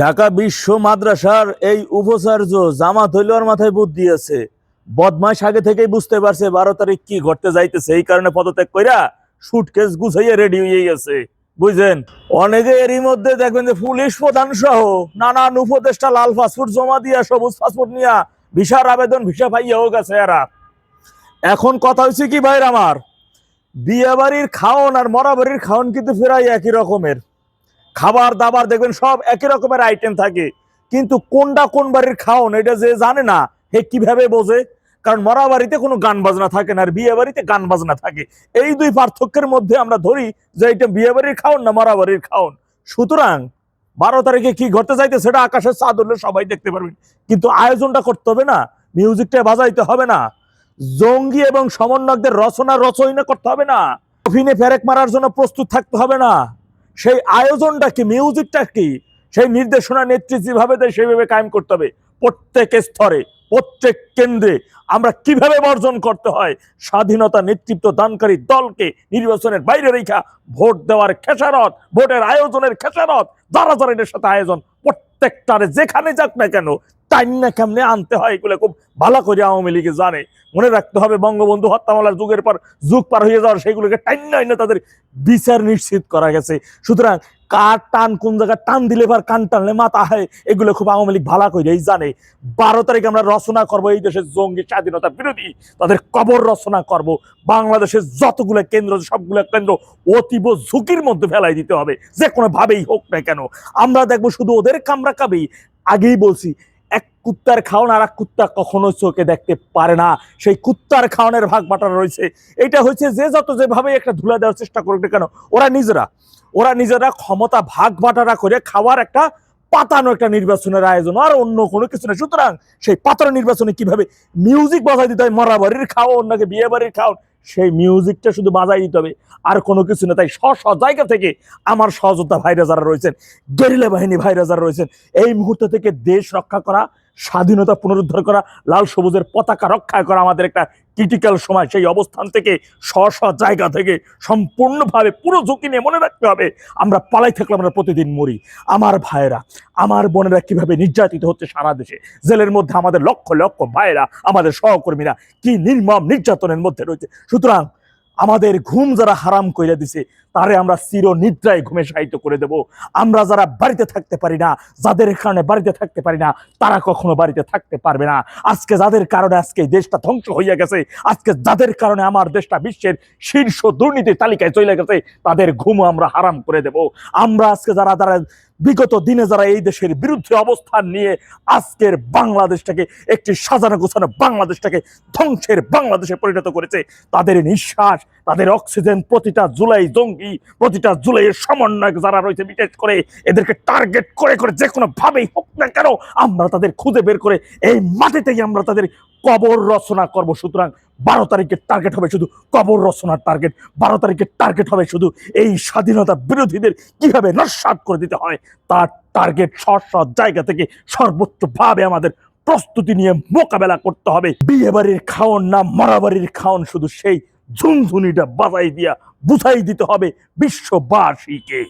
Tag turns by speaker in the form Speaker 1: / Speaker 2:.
Speaker 1: ঢাকা বিশ্ব মাদ্রাসার এই উপাচার্য জামাত হইলের মাথায় বুদ্ধি আছে। বদমাস আগে থেকেই বুঝতে পারছে বারো তারিখ কি ঘটতে যাইতেছে, এই কারণে পদত্যাগ কইরা সুটকেস গুছাইয়া রেডি হয়ে গেছে বুঝছেন? অনেকে এরই মধ্যে দেখবেন যে পুলিশ প্রধান সহ নানান উপদেষ্টা লাল পাসপোর্ট জমা দিয়া, সবুজ পাসপোর্ট নিয়া ভিসার আবেদন, ভিসা পাইয়াও গেছে এরা। এখন কথা হচ্ছে কি ভাইর আমার বিয়ে বাড়ির খাওন আর মরা বাড়ির খাওন কিন্তু ফেরাই একই রকমের। খাবার দাবার দেখবেন সব একই রকমের আইটেম থাকে। কিন্তু কোনটা কোন বাড়ির খাওন, এটা যে জানে না, হে কীভাবে বোঝে? কারণ মরা বাড়িতে কোনো গান বাজনা থাকে না, আর বিয়ে বাড়িতে গান বাজনা থাকে। এই দুই পার্থক্যের মধ্যে আমরা ধরি যে এটা বিয়ে বাড়ির খাওন না মরা বাড়ির খাওন। সুতরাং বারো তারিখে কি ঘটতে চাইতে সেটা আকাশের চাঁদ হলে সবাই দেখতে পারবেন। কিন্তু আয়োজনটা করতে হবে না, মিউজিকটা বাজাইতে হবে না। জঙ্গি এবং সমন্বয়কদের রচনা রচনা করতে হবে না। অভিনে ফেরেক মারার জন্য প্রস্তুত থাকতে হবে না। সেই আয়োজনটা কি, মিউজিকটা কি, সেই নির্দেশনা নেত্রী যেভাবে দেয় সেইভাবে কায়েম করতে হবে। প্রত্যেক স্তরে, প্রত্যেক কেন্দ্রে আমরা কীভাবে বর্জন করতে হয়, স্বাধীনতা নেতৃত্ব দানকারী দলকে নির্বাচনের বাইরে রেখা ভোট দেওয়ার খেসারত, ভোটের আয়োজনের খেসারত, যারা যারা এটার সাথে আয়োজন, প্রত্যেকটারে যেখানে যাক না কেন টাইম না কেমনে আনতে হয় এগুলো খুব ভালো করে আওয়ামী লীগে জানে। মনে রাখতে হবে বঙ্গবন্ধু হত্যা মামলার যুগের পর যুগ পার হয়ে যাওয়ার সেইগুলোকে টাইম না তাদের বিচার নিশ্চিত করা গেছে। সুতরাং কার টান, কোন জায়গায় টান দিলে এবার কান টানলে মাথা হয়, এগুলো খুব আওয়ামী লীগ ভালো করেই জানে। বারো তারিখে আমরা রচনা করব এই দেশের জঙ্গি স্বাধীনতা বিরোধী। তাদের কবর রচনা করব। বাংলাদেশের যতগুলো কেন্দ্র সবগুলো কেন্দ্র অতীব ঝুঁকির মধ্যে ফেলাই দিতে হবে। যে কোনো ভাবেই হোক না কেন। আমরা দেখব শুধু ওদের কামরা কাবেই আগেই বলছি কুত্তার খাওয়ান আর কুত্তা কখনো চোখে দেখতে পারে না। সেই কুত্তার খাওয়ানোর ভাগ বাটারা রয়েছে। এটা হচ্ছে যে যত যেভাবে একটা ধুলা দেওয়ার চেষ্টা করুক কেন, ওরা নিজেরা। ওরা নিজেরা ক্ষমতা ভাগ বাটারা করে খাওয়ার একটা পাতানো একটা নির্বাচনের আয়োজন। আর অন্য কোনো কিছু না। সুতরাং সেই পাতানো নির্বাচনে কীভাবে মিউজিক বাজাই দিতে হয় মরা বাড়ির খাও অন্যকে বিয়ে বাড়ির খাও সেই মিউজিকটা শুধু বাজাই দিতে হবে। আর কোনো কিছু না। তাই স্ব স্ব জায়গা থেকে আমার সহযোদ্ধা ভাইরা যারা রয়েছেন, গেরিলা বাহিনী ভাইরা যারা রয়েছেন, এই মুহূর্ত থেকে দেশ রক্ষা করা স্বাধীনতা পুনরুদ্ধার করা, লাল সবুজের পতাকা রক্ষা করা আমাদের একটা ক্রিটিক্যাল সময়। সেই অবস্থান থেকে, স্ব স্ব জায়গা থেকে সম্পূর্ণভাবে পুরো ঝুঁকি নিয়ে মনে রাখতে হবে। আমরা পালাই থাকলে আমরা প্রতিদিন মরি। আমার ভাইয়েরা, আমার বোনেরা কীভাবে নির্যাতিত হচ্ছে সারা দেশে? জেলের মধ্যে আমাদের লক্ষ লক্ষ ভাইয়েরা, আমাদের সহকর্মীরা কি নির্মম নির্যাতনের মধ্যে রয়েছে? সুতরাং আমাদের ঘুম যারা হারাম কইরা দিছে, তারে আমরা চির নিদ্রায় ঘুমে সাহিত্য করে দেব। আমরা যারা বাড়িতে থাকতে পারি না, যাদের কারণে বাড়িতে থাকতে পারি না, তারা কখনো বাড়িতে থাকতে পারবে না। আজকে যাদের কারণে আজকে দেশটা ধ্বংস হইয়া গেছে, আজকে যাদের কারণে আমার দেশটা বিশ্বের শীর্ষ দুর্নীতির তালিকায় চলে গেছে, তাদের ঘুমও আমরা হারাম করে দেব। আমরা আজকে যারা যারা বিগত দিনে যারা এই দেশের বিরুদ্ধে অবস্থান নিয়ে আজকের বাংলাদেশটাকে একটি সাজানো গোছানো বাংলাদেশটাকে ধ্বংসের বাংলাদেশে পরিণত করেছে, তাদের নিঃশ্বাস, তাদের অক্সিজেন প্রতিটা জুলাই জঙ্গি, প্রতিটা জুলাইয়ের সমন্বয়ক যারা রয়েছে, বিশেষ করে এদেরকে টার্গেট করে করে যে কোনো ভাবেই হোক না কেন, আমরা তাদের খুঁজে বের করে এই মাটিতেই আমরা তাদের কবর রচনা করব। সুতরাং বারো তারিখের টার্গেট হবে শুধু কবর রচনার টার্গেট বারো তারিখের টার্গেট হবে শুধু এই স্বাধীনতা বিরোধীদের কীভাবে নস্বাত করে দিতে হয়, তার টার্গেট সৎ সৎ জায়গা থেকে সর্বোচ্চ ভাবে আমাদের প্রস্তুতি নিয়ে মোকাবেলা করতে হবে। বিয়ে বাড়ির খাওন না মরা বাড়ির খাওন, শুধু সেই ঝুনঝুনিটা বাজাই দিয়া বুঝাই দিতে হবে বিশ্ববাসীকে।